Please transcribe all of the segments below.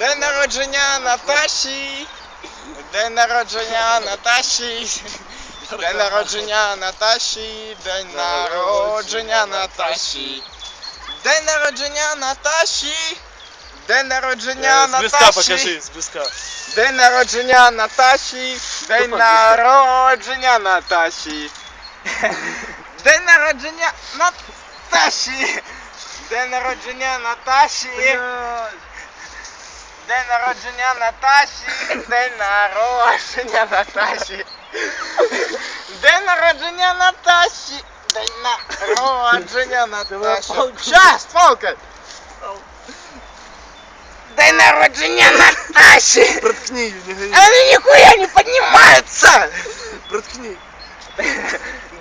День народження Наташі. День народження Наташі. День народження Наташі. День народження Наташі. День народження Наташі. День народження З близька Наташі. покажи, з близька. День народження Наташі. День народження Наташі. День народження Наташі. День народження Наташі. День народження Наташі. День народження Наташі. День народження Наташі. День народження Наташі. Щас, палка. День народження Наташі. Проткни, не гони. Они нихуя не поднимаются! Проткни.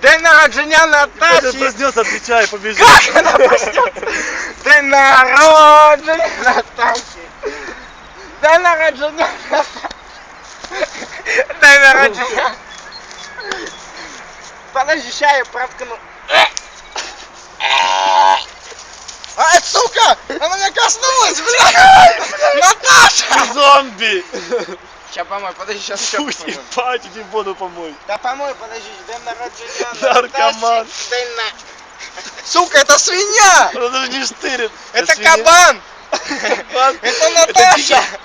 День народження Когда Наташі! проснется, отвечай, побежи. Как она проснется? День народження Наташі! День народження Наташі! День народження! Подожди, ща я проткну. А, сука! Она меня коснулась, блядь! Наташа! Зомби! Ща помой, подожди, сейчас еще Пусть ебать, иди воду помой. Да помой, подожди, день народження Наркоман. Наташі, День на... Сука, это свинья! Она даже не штырит. Это свинья. кабан! Это Наташа!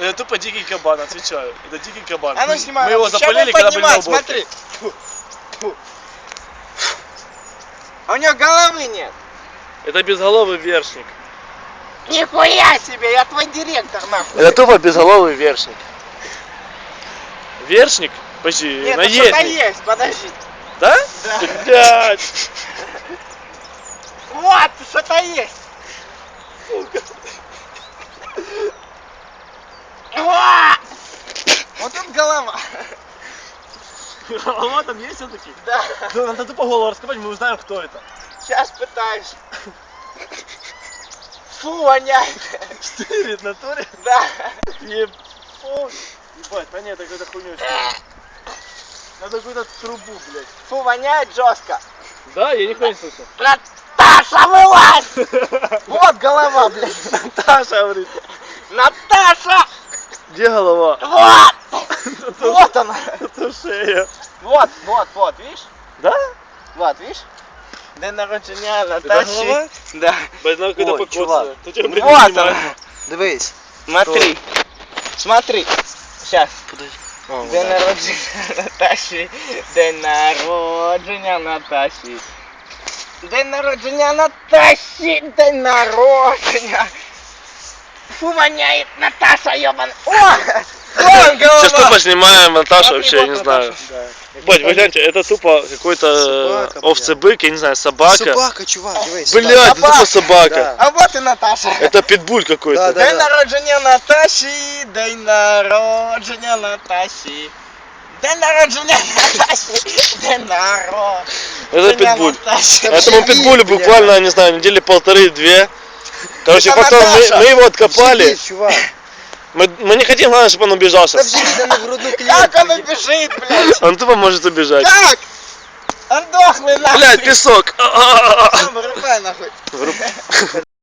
Это тупо дикий кабан, отвечаю. Это дикий кабан. А ну снимай. Мы его запалили, когда были на поднимать, уборке. смотри. Фу, фу. А у него головы нет. Это безголовый вершник. Нихуя себе, я твой директор, нахуй. Это тупо безголовый вершник. Вершник? Почти, Нет, это что-то наездник. есть, подожди. Да? Да. Блядь. Вот, что-то есть. О! Вот тут голова. Голова там есть все-таки? Да. Да, надо тупо голову раскопать, мы узнаем, кто это. Сейчас пытаюсь. Фу, воняет. Штырит, в натуре? Да. Еб... Фу. Ебать, да нет, это какая-то хуйня. Надо какую-то трубу, блядь. Фу, воняет жестко. Да, я нихуя не слышу. Наташа, вылазь! Вот голова, блядь. Наташа говорит. Наташа! Где голова? Вот! Вот она Это шея. Вот, вот, вот, видишь? Да? Вот, видишь? День народження голова? Наташі. Да. Блядь, надо какой-то Ой, покоцанный. чувак. Тут тебя, блядь, Вот не она. снимают. Дивись. Смотри. Смотри. Сейчас. Подожди. День народження Наташі. День народження Наташі. День народження Наташі. День народження. Фу, воняет Наташа, ёбан. О! Вон голова. Сейчас тупо снимаем Наташу Смотри, вообще, я вот не Наташа. знаю. Бать, вы гляньте, это тупо какой-то Собака, овцебык, я не знаю, собака. Собака, чувак, дивись. Блядь, это Собака. тупо собака. Да. А вот и Наташа. Это питбуль какой-то. Да, да. День народження Наташі, день народження Наташі. День народження Наташі, день народження Это питбуль. Наташі. Этому питбулю бля. буквально, не знаю, недели полторы-две. Короче, Это потом мы, Наташа. мы его откопали. Живіть, чувак. Мы, мы не хотим, главное, чтобы он убежал сейчас. Как он бежит, блядь? Он тупо может убежать. Как? Он дохлый нахуй. Блядь, песок. Вырубай нахуй.